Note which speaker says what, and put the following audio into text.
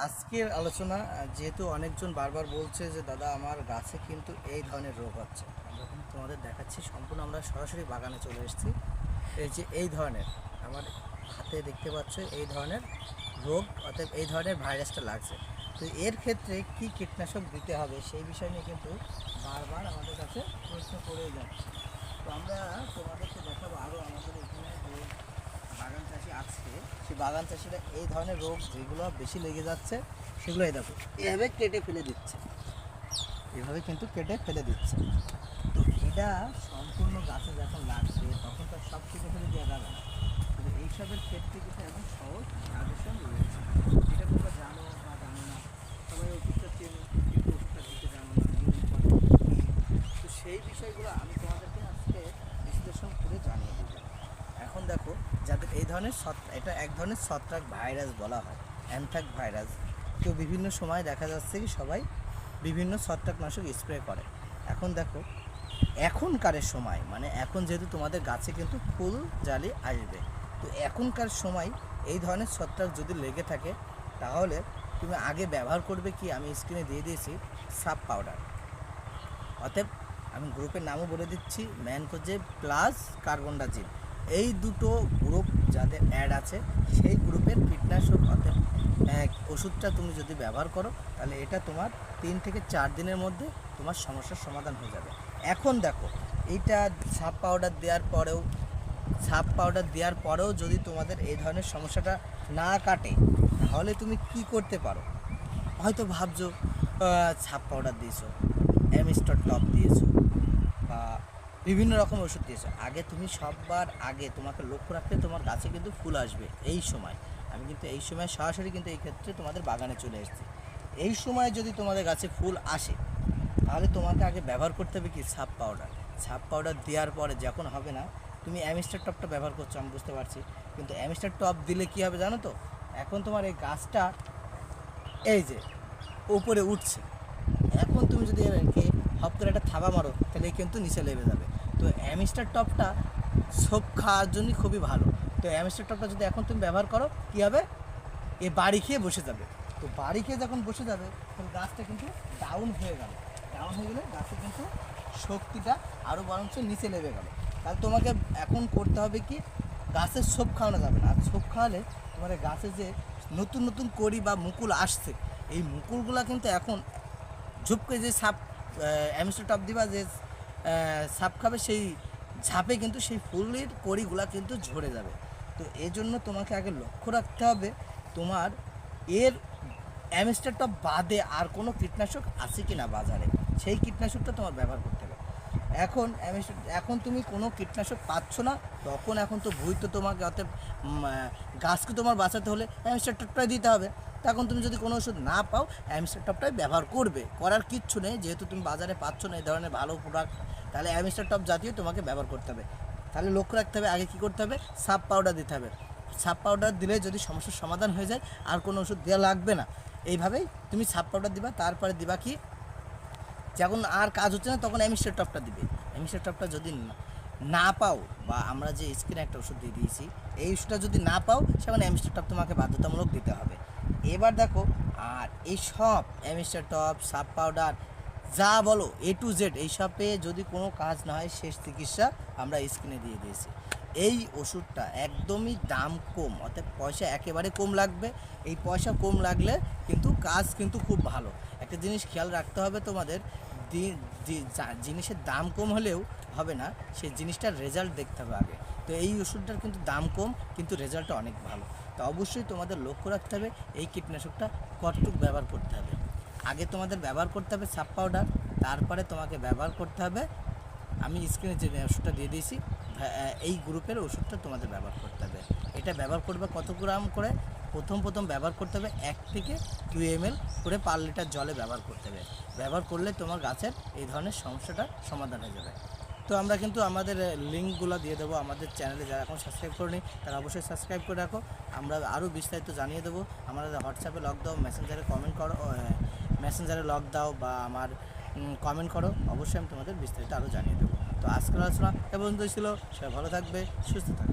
Speaker 1: আজকের আলোচনা যেহেতু অনেকজন বারবার বলছে যে, দাদা, আমার গাছে কিন্তু এই ধরনের রোগ হচ্ছে। আমরা কিন্তু তোমাদের দেখাচ্ছি, সম্পূর্ণ আমরা সরাসরি বাগানে চলে এসেছি। এই যে এই ধরনের, আমার হাতে দেখতে পাচ্ছ, এই ধরনের রোগ, অর্থাৎ এই ধরনের ভাইরাসটা লাগছে। তো এর ক্ষেত্রে কি কীটনাশক দিতে হবে, সেই বিষয় নিয়ে কিন্তু বারবার আমাদের কাছে প্রশ্ন করেই যাচ্ছে। তো আমরা তোমাদেরকে দেখাবো আরও আমাদের এখানে বাগান চাষি আছে, সেই বাগান চাষিরা এই ধরনের রোগ যেগুলো বেশি লেগে যাচ্ছে, সেগুলো এই দেখো, এভাবে কেটে ফেলে দিচ্ছে। এভাবে কিন্তু কেটে ফেলে দিচ্ছে। তো এটা সম্পূর্ণ গাছে যখন লাগছে, তখন তো সব কেটে ফেলে দেওয়া যাবে কিন্তু এইসবের ক্ষেত্রে কিন্তু এখন সহজ সাজেশন রয়েছে। যেটা তোমরা জানো বা জানো না সবাই ওষুধটা চেনো কিন্তু ওষুধটা দিতে জানো না নিয়ম করে তো সেই বিষয়গুলো আমি তোমাদেরকে আজকে বিশ্লেষণ করে জানিয়ে দেবো এখন দেখো, যাদের এই ধরনের এটা এক ধরনের ছত্রাক ভাইরাস বলা হয়, অ্যানথ্রাক ভাইরাস। তো বিভিন্ন সময় দেখা যাচ্ছে কি সবাই বিভিন্ন ছত্রাকনাশক স্প্রে করে। এখন দেখো এখনকারের সময় মানে এখন যেহেতু তোমাদের গাছে কিন্তু ফুল, জালি আসবে, তো এখনকার সময় এই ধরনের ছত্রাক যদি লেগে থাকে, তাহলে তুমি আগে ব্যবহার করবে কি? আমি স্ক্রিনে দিয়ে দিয়েছি সাব পাউডার অতএব, আমি গ্রুপের নামও বলে দিচ্ছি ম্যানকোজে প্লাস কার্বন কার্বনডাজিম। এই দুটো গ্রুপ যাদের অ্যাড আছে, সেই গ্রুপের কীটনাশক অর্থাৎ ওষুধটা তুমি যদি ব্যবহার করো, তাহলে এটা তোমার তিন থেকে চার দিনের মধ্যে তোমার সমস্যার সমাধান হয়ে যাবে। এখন দেখো, এইটা সাপ পাউডার দেওয়ার পরেও সাপ পাউডার দেওয়ার পরেও যদি তোমাদের এই ধরনের সমস্যাটা না কাটে, তাহলে তুমি কি করতে পারো? হয়তো ভাবছ ছাপ পাউডার দিয়েছ অ্যামিস্টার টপ দিয়েছ বিভিন্ন রকম ওষুধ দিয়েছ। আগে তুমি সববার আগে তোমাকে লক্ষ্য রাখতে তোমার গাছে কিন্তু ফুল আসবে এই সময়। আমি কিন্তু এই সময় সরাসরি কিন্তু এই ক্ষেত্রে তোমাদের বাগানে চলে এসেছি। এই সময় যদি তোমাদের গাছে ফুল আসে, তাহলে তোমাকে আগে ব্যবহার করতে হবে কি? ছাপ পাউডার। ছাপ পাউডার দেওয়ার পরে যখন হবে না, তুমি অ্যামিস্টার টপটা ব্যবহার করছ, আমি বুঝতে পারছি। কিন্তু অ্যামিস্টার টপ দিলে কি হবে জানো তো? এখন তোমার এই গাছটা এই যে, উপরে উঠছে। এখন তুমি যদি একে হপ করে একটা থাবা মারো, তাহলে কিন্তু নিচে লেবে যাবে। তো অ্যামিস্টার টপটা সব খাওয়ার জন্যই খুবই ভালো। তো অ্যামিস্টার টপটা যদি এখন তুমি ব্যবহার করো, কী হবে? এ বাড়ি খেয়ে বসে যাবে। তো বাড়ি খেয়ে যখন বসে যাবে, তখন গাছটা কিন্তু ডাউন হয়ে গেল। ডাউন হয়ে গেলে গাছের কিন্তু শক্তিটা আরও বরঞ্চ নিচে নেমে গেল। তাহলে তোমাকে এখন করতে হবে কি? গাছের সব খাওয়ানো যাবে না। আর সব খাওয়ালে তোমার গাছে যে নতুন নতুন কড়ি বা মুকুল আসছে, এই মুকুলগুলা কিন্তু এখন ঝুপকে যে সাপ অ্যামিস্টার টপ দিবা, যে সাপ খাবে, সেই ঝাপে কিন্তু সেই ফুলের কড়িগুলা কিন্তু ঝরে যাবে। তো এই জন্য তোমাকে আগে লক্ষ্য রাখতে হবে, তোমার এর অ্যামিস্টারটা বাদে আর কোনো কীটনাশক আছে কি না বাজারে? সেই কীটনাশকটা তোমার ব্যবহার করতে হবে। এখন এখন তুমি কোনো কীটনাশক পাচ্ছ না, তখন এখন তো ভুই তো তোমাকে অর্থাৎ গাছকে তোমার বাঁচাতে হলে অ্যামিস্টার টপটাই দিতে হবে। তখন তুমি যদি কোনো ওষুধ না পাও অ্যামিস্টার টপটাই ব্যবহার করবে। করার কিচ্ছু নেই, যেহেতু তুমি বাজারে পাচ্ছ না এই ধরনের ভালো প্রোডাক্ট তাহলে অ্যামিস্টার টপ জাতীয় তোমাকে ব্যবহার করতে হবে। তাহলে লক্ষ্য রাখতে হবে, আগে কী করতে হবে? সাব পাউডার দিতে হবে। সাব পাউডার দিলে যদি সমস্যার সমাধান হয়ে যায়, আর কোনো ওষুধ দেওয়া লাগবে না। এইভাবেই তুমি সাব পাউডার দিবা, তারপরে দিবা কি? যখন আর কাজ হচ্ছে না, তখন অ্যামিস্টার টপটা দিবে। অ্যামিস্টার টপটা যদি না- পাও বা আমরা যে স্ক্রিনে একটা ওষুধ দিয়ে দিয়েছি, এই ওষুধটা যদি না পাও, সেখানে অ্যামিস্টার টপ তোমাকে বাধ্যতামূলক দিতে হবে। এবার দেখো, আর এই সব অ্যামিস্টার টপ, সাব পাউডার, যা বলো এ টু জেড এইসবে যদি কোনো কাজ না হয়, শেষ চিকিৎসা আমরা স্ক্রিনে দিয়ে দিয়েছি। এই ওষুধটা একদমই দাম কম, অর্থাৎ পয়সা একেবারে কম লাগবে। এই পয়সা কম লাগলে কিন্তু কাজ কিন্তু খুব ভালো। একটা জিনিস খেয়াল রাখতে হবে তোমাদের জিনিসের দাম কম হলেও হবে না, সেই জিনিসটার রেজাল্ট দেখতে হবে আগে। তো এই ওষুধটার কিন্তু দাম কম, কিন্তু রেজাল্টটা অনেক ভালো। তো অবশ্যই তোমাদের লক্ষ্য রাখতে হবে, এই কীটনাশকটা কতটুকু ব্যবহার করতে হবে। আগে তোমাদের ব্যবহার করতে হবে সাব পাউডার, তারপরে তোমাকে ব্যবহার করতে হবে, আমি স্ক্রিনে যে ওষুধটা দিয়ে দিয়েছি এই গ্রুপের ওষুধটা তোমাদের ব্যবহার করতে হবে। এটা ব্যবহার করবে কত গ্রাম করে? প্রথম প্রথম ব্যবহার করতে হবে এক থেকে দুই এম করে পার লিটার জলে ব্যবহার করতে হবে। ব্যবহার করলে তোমার গাছের এই ধরনের সমস্যাটা সমাধান হয়ে যাবে। তো আমরা কিন্তু আমাদের লিঙ্কগুলো দিয়ে দেবো আমাদের চ্যানেলে। যারা এখন সাবস্ক্রাইব করেনি, তারা অবশ্যই সাবস্ক্রাইব করে রাখো। আমরা আরও বিস্তারিত জানিয়ে দেবো। আমরা হোয়াটসঅ্যাপে লক দাও মেসেঞ্জারে কমেন্ট করো মেসেঞ্জারে লক দাও বা আমার কমেন্ট করো। অবশ্যই আমি তোমাদের বিস্তারিত আরও জানিয়ে দেবো। তো আজকের আলোচনা এ পর্যন্তই ছিল। সবাই ভালো থাকবে সুস্থ থাকবে।